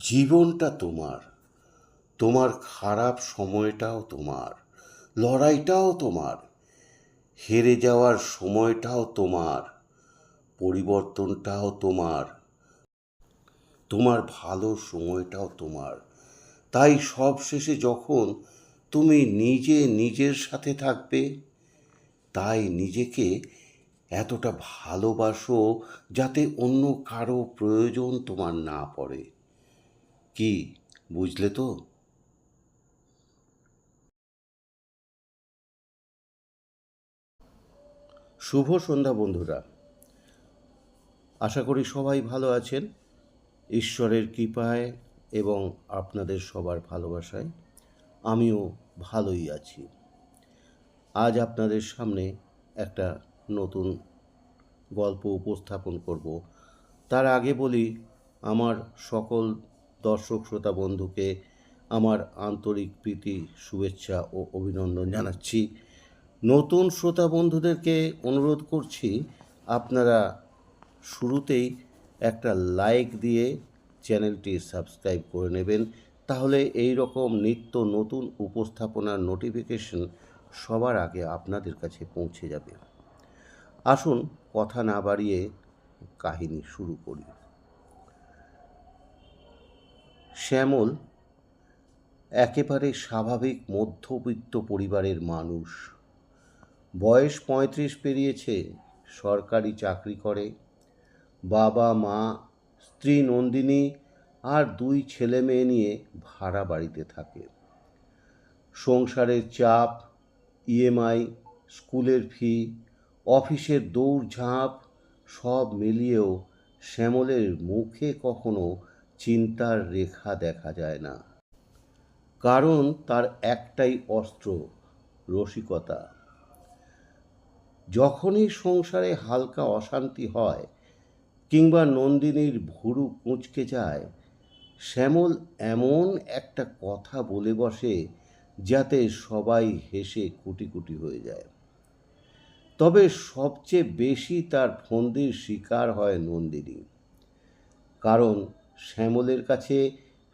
জীবনটা তোমার। তোমার খারাপ সময়টাও তোমার, লড়াইটাও তোমার, হেরে যাওয়ার সময়টাও তোমার, পরিবর্তনটাও তোমার তোমার ভালো সময়টাও তোমার। তাই সব শেষে যখন তুমি নিজে নিজের সাথে থাকবে, তাই নিজেকে এতটা ভালোবাসো যাতে অন্য কারও প্রয়োজন তোমার না পড়ে। কি, বুঝলে তো? শুভ সন্ধ্যা বন্ধুরা। আশা করি সবাই ভালো আছেন। ঈশ্বরের কৃপায় এবং আপনাদের সবার ভালোবাসায় আমিও ভালোই আছি। আজ আপনাদের সামনে একটা নতুন গল্প উপস্থাপন করব। তার আগে বলি, আমার সকল দর্শক, শ্রোতা, বন্ধুকে আমার আন্তরিক প্রীতি, শুভেচ্ছা ও অভিনন্দন জানাচ্ছি। নতুন শ্রোতা বন্ধুদেরকে অনুরোধ করছি, আপনারা শুরুতেই একটা লাইক দিয়ে চ্যানেলটি সাবস্ক্রাইব করে নেবেন। তাহলে এই রকম নিত্য নতুন উপস্থাপনার নোটিফিকেশন সবার আগে আপনাদের কাছে পৌঁছে যাবে। আসুন, কথা না বাড়িয়ে কাহিনী শুরু করি। শ্যামল একেবারে স্বাভাবিক মধ্যবিত্ত পরিবারের মানুষ। বয়স পঁয়ত্রিশ পেরিয়েছে, সরকারি চাকরি করে। বাবা, মা, স্ত্রী, নন্দিনী আর দুই ছেলে মেয়ে নিয়ে ভাড়া বাড়িতে থাকে। সংসারের চাপ, ইএমআই, স্কুলের ফি, অফিসের দৌড়ঝাঁপ সব মিলিয়েও শ্যামলের মুখে কখনো চিন্তার রেখা দেখা যায় না। কারণ তার একটাই অস্ত্র, রসিকতা। যখনই সংসারে হালকা অশান্তি হয় কিংবা নন্দিনীর ভুরু কুঁচকে যায়, শ্যামল এমন একটা কথা বলে বসে যাতে সবাই হেসে কুটি কুটি হয়ে যায়। তবে সবচেয়ে বেশি তার ফন্দির শিকার হয় নন্দিনী। কারণ শ্যামলের কাছে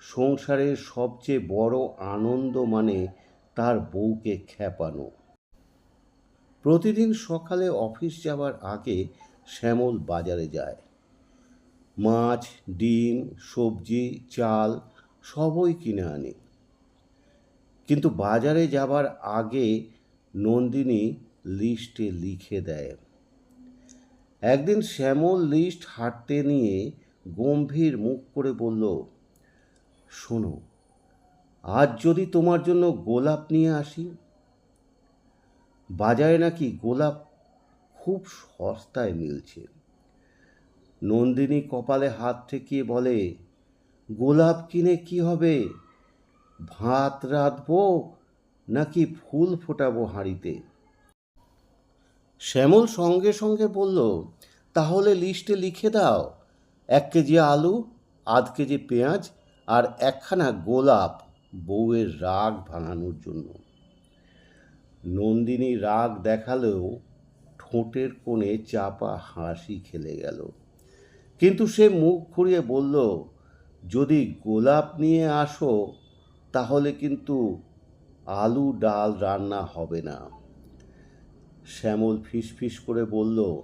সংসারের সবচেয়ে বড় আনন্দ মানে তার বউকে খ্যাপানো প্রতিদিন সকালে অফিস যাওয়ার আগে শ্যামল বাজারে যায়। মাছ, ডিম, সবজি, চাল সবই কিনে আনে। কিন্তু বাজারে যাবার আগে নন্দিনী লিস্টে লিখে দেয়। একদিন শ্যামল লিস্ট হাঁটতে নিয়ে গম্ভীর মুখ করে বলল, শোনো, আজ যদি তোমার জন্য গোলাপ নিয়ে আসি, বাজারে নাকি গোলাপ খুব সস্তায় মিলছে। নন্দিনী কপালে হাত ঠেকিয়ে বলে, গোলাপ কিনে কি হবে? ভাত রাঁধবো নাকি ফুল ফোটাবো হাঁড়িতে? শ্যামল সঙ্গে সঙ্গে বলল, তাহলে লিস্টে লিখে দাও। এক কেজি আলু, আধ কেজি পেঁয়াজ আর একখানা গোলাপ বউয়ের রাগ ভাঙানোর জন্য। নন্দিনী রাগ দেখালেও ঠোঁটের কোণে চাপা হাসি খেলে গেল। কিন্তু সে মুখ ঘুরিয়ে বলল, যদি গোলাপ নিয়ে আসো, তাহলে কিন্তু আলু ডাল রান্না হবে না। শ্যামল ফিসফিস করে বলল,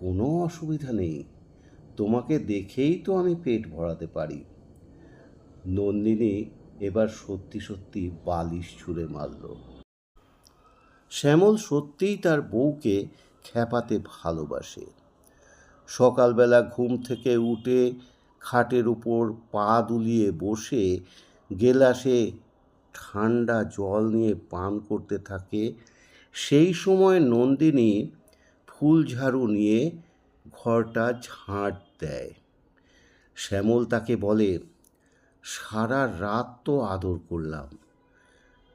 কোনো অসুবিধা নেই। তোমাকে দেখেই তো আমি পেট ভরাতে পারি। নন্দিনী এবার সত্যি সত্যি বালিশ ছুঁড়ে মারল। শ্যামল সত্যিই তার বউকে খ্যাপাতে ভালোবাসে। সকালবেলা ঘুম থেকে উঠে খাটের উপর পা দুলিয়ে বসে গেলাসে ঠান্ডা জল নিয়ে পান করতে থাকে, সেই সময় নন্দিনী ফুলঝাড়ু নিয়ে ঘরটা ঝাঁট দেয়। শ্যামল তাকে বলে, সারা রাত তো আদর করলাম।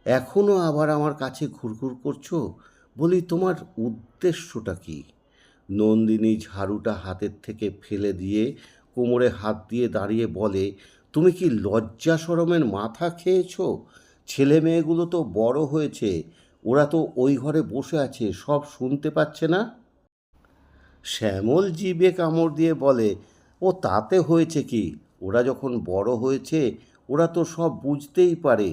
এখনও আবার আমার কাছে ঘুরঘুর করছ? বলি, তোমার উদ্দেশ্যটা কি? নন্দিনী ঝাড়ুটা হাতের থেকে ফেলে দিয়ে কোমরে হাত দিয়ে দাঁড়িয়ে বলে, তুমি কি লজ্জা সরমের মাথা খেয়েছো? ছেলে মেয়েগুলো তো বড় হয়েছে। ওরা তো ওই ঘরে বসে আছে, সব শুনতে পাচ্ছে না? শ্যামল জিবে কামড় দিয়ে বলে, ও তাতে হয়েছে কি? ওরা যখন বড় হয়েছে, ওরা তো সব বুঝতেই পারে।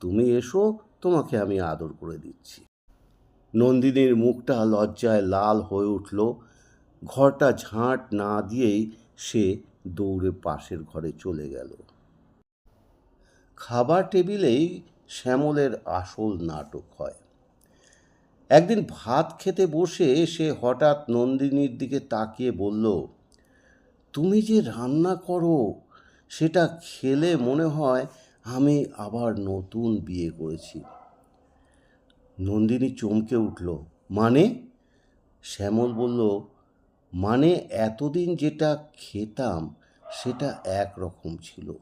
তুমি এসো, তোমাকে আমি আদর করে দিচ্ছি। নন্দিনীর মুখটা লজ্জায় লাল হয়ে উঠল। ঘরটা ঝাঁট না দিয়েই সে দৌড়ে পাশের ঘরে চলে গেল। খাবার টেবিলেই শ্যামলের আসল নাটক হয়। একদিন ভাত খেতে বসে সে হঠাৎ নন্দিনীর দিকে তাকিয়ে বলল, তুমি যে রান্না করো, সেটা খেলে মনে হয় আমি আবার নতুন বিয়ে করেছি। নন্দিনী চমকে উঠল মানে? শ্যামল বলল মানে এতদিন যেটা খেতাম, সেটা একরকম ছিল।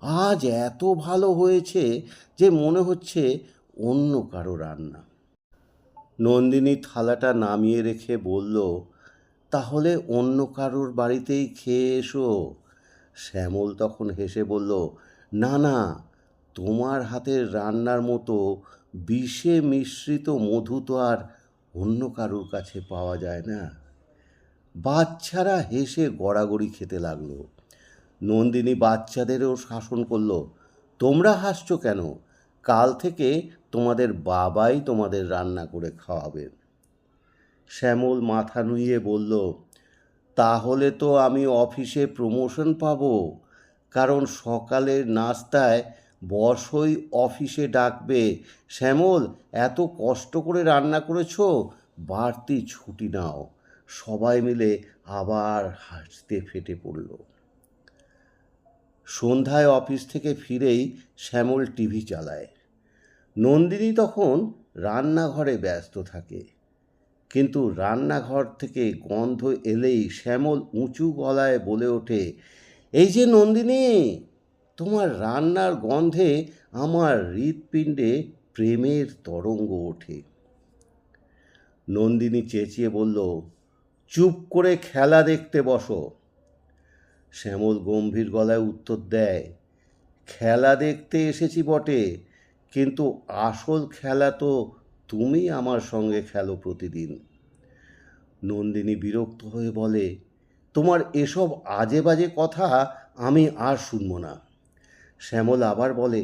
আজ এত ভালো হয়েছে যে মনে হচ্ছে অন্য কারও রান্না। নন্দিনী থালাটা নামিয়ে রেখে বলল, তাহলে অন্য কারোর বাড়িতেই খেয়ে এসো। শ্যামল তখন হেসে বলল, না না, তোমার হাতের রান্নার মতো বিষে মিশ্রিত মধু তো আর অন্য কারুর কাছে পাওয়া যায় না। বাচ্চারা হেসে গড়াগড়ি খেতে লাগল। নন্দিনী বাচ্চাদেরও শাসন করল, তোমরা হাসছো কেন? কাল থেকে তোমাদের বাবাই তোমাদের রান্না করে খাওয়াবেন শ্যামল মাথা নুইয়ে বলল, তাহলে তো আমি অফিসে প্রমোশন পাব। কারণ সকালের নাস্তায় বসই অফিসে ডাকবে। শ্যামল, এত কষ্ট করে রান্না করেছ? বাড়তি ছুটি নাও। সবাই মিলে আবার হাসতে ফেটে পড়ল। সন্ধ্যায় অফিস থেকে ফিরেই শ্যামল টিভি চালায়। নন্দিনী তখন রান্নাঘরে ব্যস্ত থাকে। কিন্তু রান্নাঘর থেকে গন্ধ এলেই শ্যামল উঁচু গলায় বলে ওঠে, এই যে নন্দিনী, তোমার রান্নার গন্ধে আমার হৃৎপিণ্ডে প্রেমের তরঙ্গ ওঠে। নন্দিনী চেঁচিয়ে বলল, চুপ করে খেলা দেখতে বসো। শ্যামল গম্ভীর গলায় উত্তর দেয়, খেলা দেখতে এসেছি বটে। কিন্তু আসল খেলা তো তুমি আমার সঙ্গে খেলো প্রতিদিন। নন্দিনী বিরক্ত হয়ে বলে, তোমার এসব আজে বাজে কথা আমি আর শুনব না। শ্যামল আবার বলে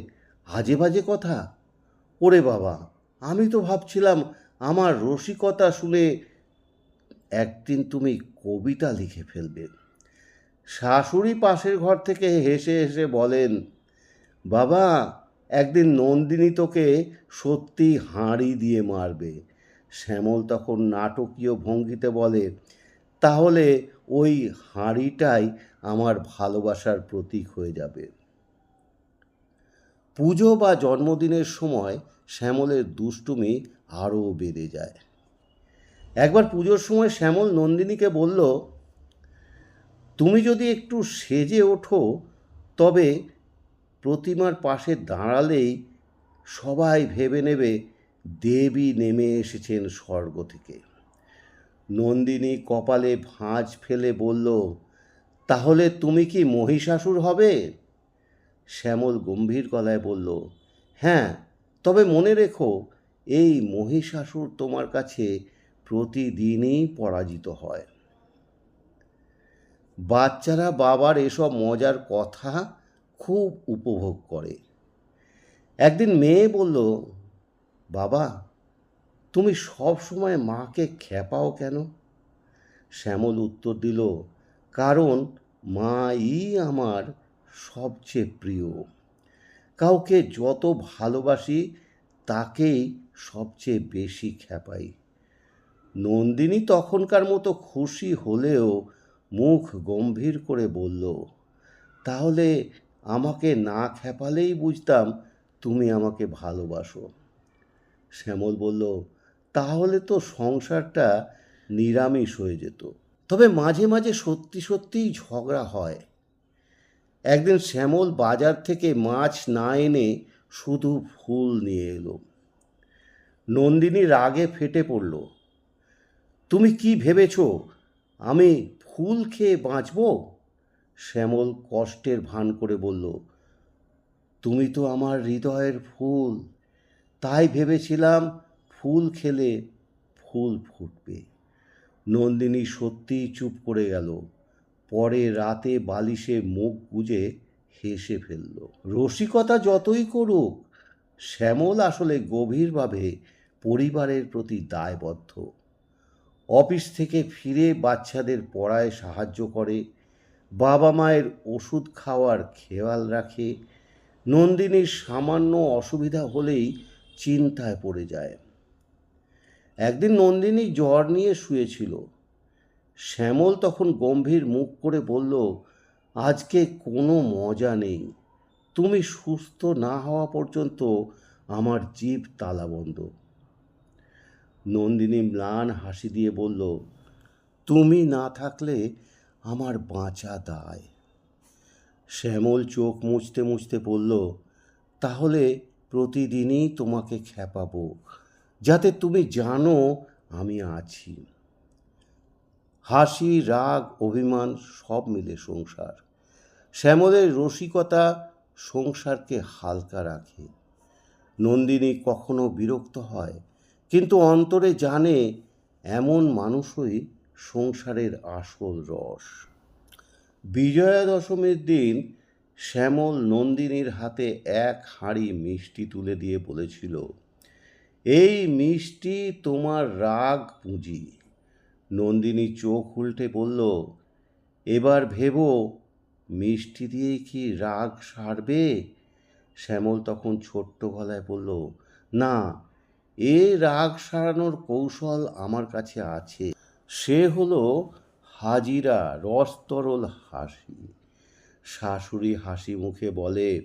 আজে বাজে কথা? ওরে বাবা, আমি তো ভাবছিলাম আমার রসিকতা শুনে একদিন তুমি কবিতা লিখে ফেলবে। শাশুড়ি পাশের ঘর থেকে হেসে হেসে বলেন, বাবা একদিন নন্দিনী তোকে সত্যি হাঁড়ি দিয়ে মারবে। শ্যামল তখন নাটকীয় ভঙ্গিতে বলে, তাহলে ওই হাঁড়িটাই আমার ভালোবাসার প্রতীক হয়ে যাবে। পুজো বা জন্মদিনের সময় শ্যামলের দুষ্টুমি আরও বেড়ে যায়। একবার পুজোর সময় শ্যামল নন্দিনীকে বলল, তুমি যদি একটু সেজে ওঠো, তবে প্রতিমার পাশে দাঁড়ালেই সবাই ভেবে নেবে দেবী নেমে এসেছেন স্বর্গ থেকে। নন্দিনী কপালে ভাঁজ ফেলে বলল, তাহলে তুমি কি মহিষাসুর হবে? শ্যামল গম্ভীর গলায় বলল হ্যাঁ তবে মনে রেখো, এই মহিষাসুর তোমার কাছে প্রতিদিনই পরাজিত হয়। বাচ্চারা বাবার এসব মজার কথা খুব উপভোগ করে। একদিন মেয়ে বলল, বাবা, তুমি সব সময় মাকে খেপাও কেন? শ্যামল উত্তর দিল, কারণ মাই আমার সবচেয়ে প্রিয়। কাউকে যত ভালোবাসি, তাকেই সবচেয়ে বেশি খেপাই নন্দিনী তখনকার মতো খুশি হলেও মুখ গম্ভীর করে বলল, তাহলে আমাকে না খেপালেই বুঝতাম তুমি আমাকে ভালোবাসো। শ্যামল বলল, তাহলে তো সংসারটা নিরামিষ হয়ে যেত। তবে মাঝে মাঝে সত্যি সত্যিই ঝগড়া হয়। একদিন শ্যামল বাজার থেকে মাছ না এনে শুধু ফুল নিয়ে এলো। নন্দিনী রাগে ফেটে পড়ল, তুমি কি ভেবেছ আমি ফুল খেয়ে বাঁচব? শ্যামল কষ্টের ভান করে বলল, তুমি তো আমার হৃদয়ের ফুল। তাই ভেবেছিলাম ফুল খেলে ফুল ফুটবে। নন্দিনী সত্যিই চুপ করে গেল। পরে রাতে বালিশে মুখ গুজে হেসে ফেলল, রসিকতা যতই করুক, শ্যামল আসলে গভীরভাবে পরিবারের প্রতি দায়বদ্ধ। অফিস থেকে ফিরে বাচ্চাদের পড়ায় সাহায্য করে বাবা মায়ের ওষুধ খাওয়ার খেয়াল রাখে, নন্দিনীর সামান্য অসুবিধা হলেই চিন্তায় পড়ে যায়। একদিন নন্দিনী জ্বর নিয়ে শুয়েছিল। শ্যামল তখন গম্ভীর মুখ করে বলল, আজকে কোনো মজা নেই। তুমি সুস্থ না হওয়া পর্যন্ত আমার জীব তালাবন্ধ। নন্দিনী ম্লান হাসি দিয়ে বলল, তুমি না থাকলে আমার বাঁচা দায়। শ্যামল চোখ মুছতে মুছতে বলল, তাহলে প্রতিদিনই তোমাকে খেপাবো যাতে তুমি জানো আমি আছি। হাসি, রাগ, অভিমান সব মিলে সংসার। শ্যামলের রসিকতা সংসারকে হালকা রাখে। নন্দিনী কখনো বিরক্ত হয়, কিন্তু অন্তরে জানে এমন মানুষই সংসারের আসল রস। বিজয়া দশমীর দিন শ্যামল নন্দিনীর হাতে এক হাঁড়ি মিষ্টি তুলে দিয়ে বলেছিল, এই মিষ্টি তোমার রাগ পুঁজি। নন্দিনী চোখ উল্টে বলল, এবার ভেবো, মিষ্টি দিয়ে কি রাগ সারবে? শ্যামল তখন ছোট্ট গলায় বলল, না, এ রাগ সারানোর কৌশল আমার কাছে আছে। সে হলো হাজিরা রস্তরল হাসি। শাশুড়ি হাসি মুখে বলে,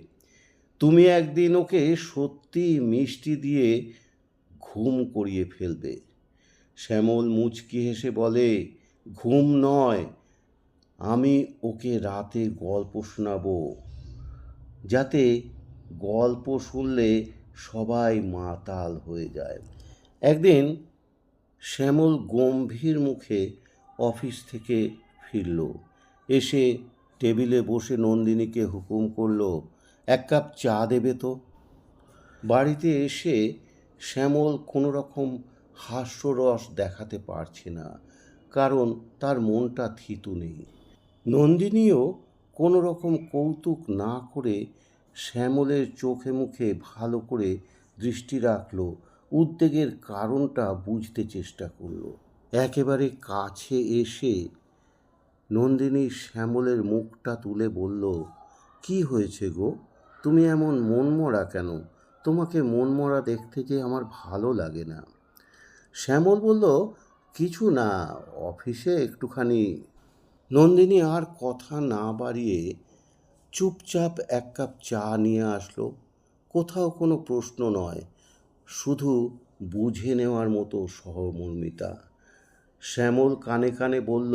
তুমি একদিন ওকে সত্যি মিষ্টি দিয়ে ঘুম করিয়ে ফেলবে। শ্যামল মুচকি হেসে বলে, ঘুম নয়, আমি ওকে রাতে গল্প শোনাবো। যাতে গল্প শুনলে সবাই মাতাল হয়ে যায়। একদিন শ্যামল গম্ভীর মুখে অফিস থেকে ফিরল। এসে টেবিলে বসে নন্দিনীকে হুকুম করল, এক কাপ চা দেবে তো? বাড়িতে এসে শ্যামল কোনো রকম হাস্যরস দেখাতে পারছে না, কারণ তার মনটা থিতু নেই। নন্দিনীও কোনো রকম কৌতুক না করে শ্যামলের চোখে মুখে ভালো করে দৃষ্টি রাখল উদ্বেগের কারণটা বুঝতে চেষ্টা করল। একেবারে কাছে এসে নন্দিনী শ্যামলের মুখটা তুলে বলল, কি হয়েছে গো? তুমি এমন মনমরা কেন? তোমাকে মনমরা দেখতে যে আমার ভালো লাগে না। শ্যামল বলল, কিছু না, অফিসে একটুখানি। নন্দিনী আর কথা না বাড়িয়ে চুপচাপ এক কাপ চা নিয়ে আসলো। কোথাও কোনো প্রশ্ন নয়। শুধু বুঝে নেওয়ার মতো সহমর্মিতা। শ্যামল কানে কানে বলল,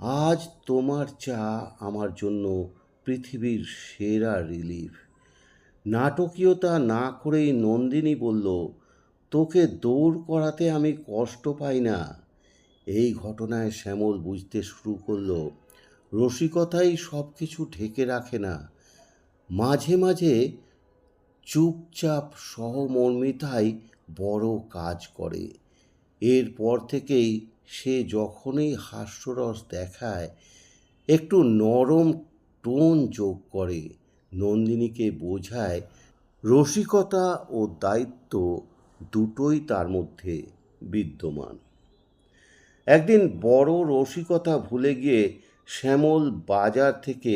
আজ তোমার চা আমার জন্য পৃথিবীর সেরা রিলিফ। নাটকীয়তা না করেই নন্দিনী বলল, তোকে দৌড় করাতে আমি কষ্ট পাই না। এই ঘটনায় শ্যামল বুঝতে শুরু করল, রসিকতাই সব কিছু ঢেকে রাখে না। মাঝে মাঝে চুপচাপ সহমর্মিতাই বড় কাজ করে। এরপর থেকেই সে যখনই হাস্যরস দেখায়, একটু নরম টোন যোগ করে, নন্দিনীকে বোঝায়, রসিকতা ও দায়িত্ব দুটোই তার মধ্যে বিদ্যমান। একদিন বড় রসিকতা ভুলে গিয়ে শ্যামল বাজার থেকে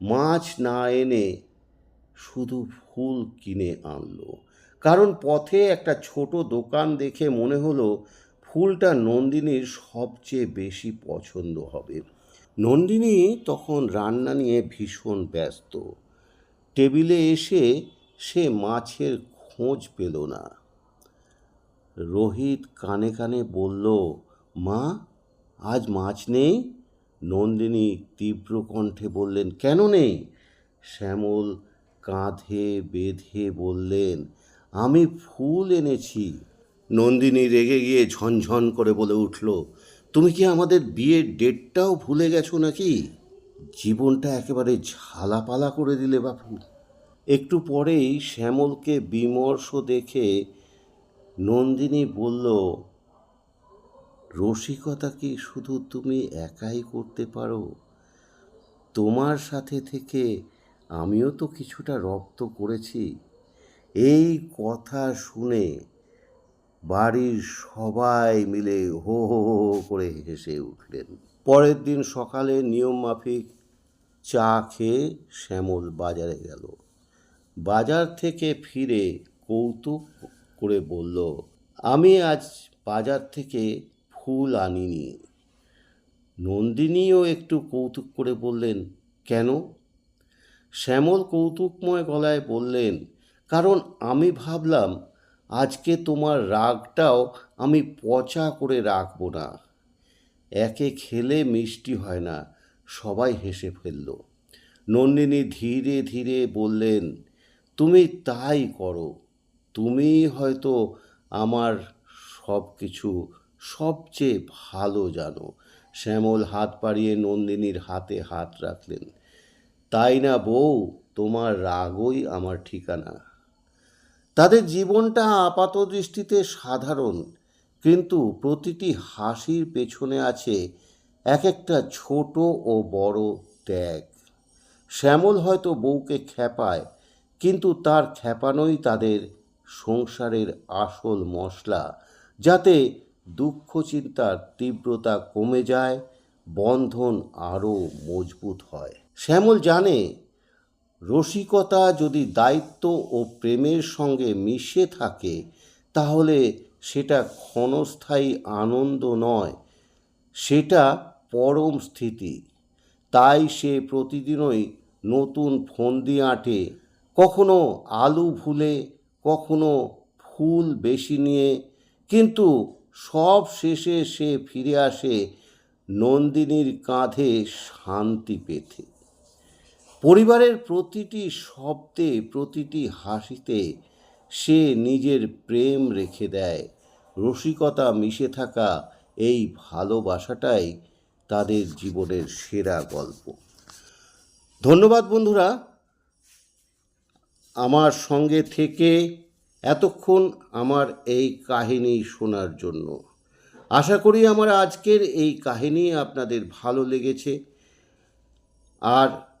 মাছ না এনে শুধু ফুল কিনে আনলো। কারণ পথে একটা ছোট দোকান দেখে মনে হলো ফুলটা নন্দিনীর সবচেয়ে বেশি পছন্দ হবে। নন্দিনী তখন রান্না নিয়ে ভীষণ ব্যস্ত। টেবিলে এসে সে মাছের খোঁজ পেল না। রোহিত কানে কানে বলল, মা, আজ মাছ নেই? নন্দিনী তীব্র কণ্ঠে বললেন, কেন নেই? শ্যামল কাঁধে বেঁধে বললেন, আমি ফুল এনেছি। নন্দিনী রেগে গিয়ে ঝনঝন করে বলে উঠল, তুমি কি আমাদের বিয়ের ডেটটাও ভুলে গেছো নাকি? জীবনটা একেবারে ঝালাপালা করে দিলে বাপু। একটু পরেই শ্যামলকে বিমর্ষ দেখে নন্দিনী বলল, রসিকতা কি শুধু তুমি একাই করতে পারো? তোমার সাথে থেকে আমিও তো কিছুটা রক্ত করেছি। এই কথা শুনে বাড়ির সবাই মিলে হো হো হো হো করে হেসে উঠলেন। পরের দিন সকালে নিয়ম মাফিক চা খেয়ে শ্যামল বাজারে গেল। বাজার থেকে ফিরে কৌতুক করে বলল, আমি আজ বাজার থেকে ফুল আনিনি। নন্দিনীও একটু কৌতুক করে বললেন, কেন? শ্যামল কৌতুকময় গলায় বললেন, কারণ আমি ভাবলাম, আজকে তোমার রাগটাও আমি পচা করে রাখব না। একে খেলে মিষ্টি হয় না, সবাই হেসে ফেলল। নন্দিনী ধীরে ধীরে বললেন, তুমি তাই করো, তুমি হয়তো আমার সব কিছু সবচেয়ে ভালো জানো। শ্যামল হাত পাড়িয়ে নন্দিনীর হাতে হাত রাখলেন। তাই না বউ? তোমার রাগই আমার ঠিকানা। তাদের জীবনটা আপাত দৃষ্টিতে সাধারণ, কিন্তু প্রতিটি হাসির পেছনে আছে এক একটা ছোট ও বড় ত্যাগ। শ্যামল হয়তো বউকে খেপায় কিন্তু তার খেপানোই তাদের সংসারের আসল মশলা, যাতে দুঃখ চিন্তার তীব্রতা কমে যায়, বন্ধন আরও মজবুত হয়। শ্যামল জানে, রসিকতা যদি দায়িত্ব ও প্রেমের সঙ্গে মিশে থাকে, তাহলে সেটা ক্ষণস্থায়ী আনন্দ নয়, সেটা পরম স্থিতি। তাই সে প্রতিদিনই নতুন ফন্দি আঁটে। কখনো আলু ভুলে, কখনো ফুল বেশি নিয়ে, কিন্তু সব শেষে সে ফিরে আসে নন্দিনীর কাঁধে শান্তি পেতে। পরিবারের প্রতিটি শব্দে, প্রতিটি হাসিতে সে নিজের প্রেম রেখে দেয়। রসিকতা মিশে থাকা এই ভালোবাসাটাই তাদের জীবনের সেরা গল্প। ধন্যবাদ বন্ধুরা। আমার সঙ্গে থেকে এতক্ষণ আমার এই কাহিনী শোনার জন্য। আশা করি আমার আজকের এই কাহিনী আপনাদের ভালো লেগেছে। আর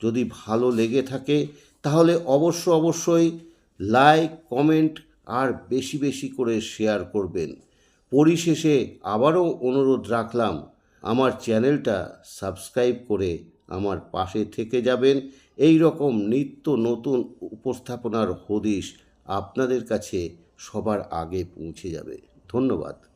যদি ভালো লেগে থাকে, তাহলে অবশ্য অবশ্যই লাইক, কমেন্ট আর বেশি বেশি করে শেয়ার করবেন। পরিশেষে আবারও অনুরোধ রাখলাম, আমার চ্যানেলটা সাবস্ক্রাইব করে আমার পাশে থেকে যাবেন। এই রকম নিত্য নতুন উপস্থাপনার হদিশ আপনাদের কাছে সবার আগে পৌঁছে যাবে। ধন্যবাদ।